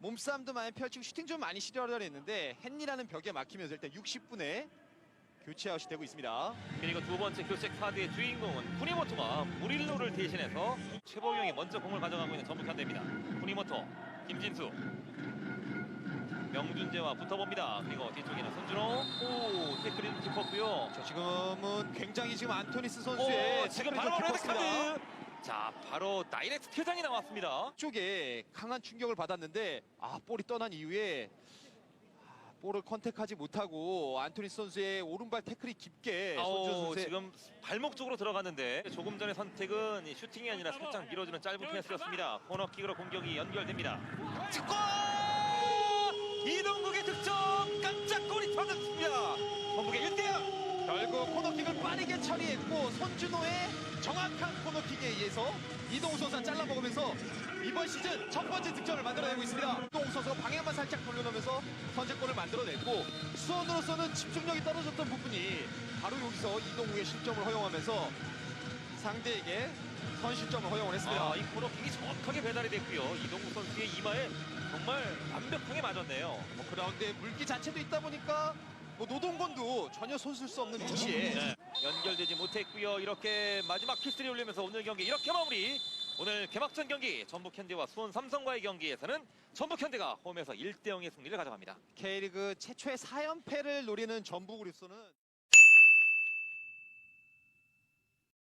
몸싸움도 많이 펼치고 슈팅 좀 많이 시도하려 했는데 헨리라는 벽에 막히면서 일단 60분에 교체 아웃이 되고 있습니다. 그리고 두 번째 교체 카드의 주인공은 쿠니모토가 무릴로를 대신해서 최보경이 먼저 공을 가져가고 있는 전북 현대입니다. 쿠니모토, 김진수, 명준재와 붙어봅니다. 그리고 뒤쪽에는 손준호, 오 태클이 좀 깊었고요. 자, 지금은 굉장히 지금 안토니스 선수의 오, 지금 바로 좀 레드 깊었습니다. 카드. 자, 바로 다이렉트 퇴장이 나왔습니다. 쪽에 강한 충격을 받았는데 아 볼이 떠난 이후에 아, 볼을 컨택하지 못하고 안토니스 선수의 오른발 태클이 깊게 손준 선수의 지금 발목 쪽으로 들어갔는데 조금 전의 선택은 이 슈팅이 아니라 살짝 밀어주는 짧은 패스였습니다. 코너킥으로 공격이 연결됩니다. 직골! 빠르게 처리했고 손준호의 정확한 코너킥에 의해서 이동우 선수가 잘라먹으면서 이번 시즌 첫 번째 득점을 만들어내고 있습니다. 이동우 선수가 방향만 살짝 돌려놓으면서 선제골을 만들어냈고 수원으로서는 집중력이 떨어졌던 부분이 바로 여기서 이동우의 실점을 허용하면서 상대에게 선실점을 허용을 했습니다. 아, 이 코너킥이 정확하게 배달이 됐고요. 이동국 선수의 이마에 정말 완벽하게 맞았네요. 뭐 그라운드에 물기 자체도 있다 보니까 뭐 노동건도 전혀 손쓸 수 없는 위치에 네, 연결되지 못했고요. 이렇게 마지막 키스를 올리면서 오늘 경기 이렇게 마무리. 오늘 개막전 경기 전북 현대와 수원 삼성과의 경기에서는 전북 현대가 홈에서 1대 0의 승리를 가져갑니다. K리그 최초의 4연패를 노리는 전북으로서는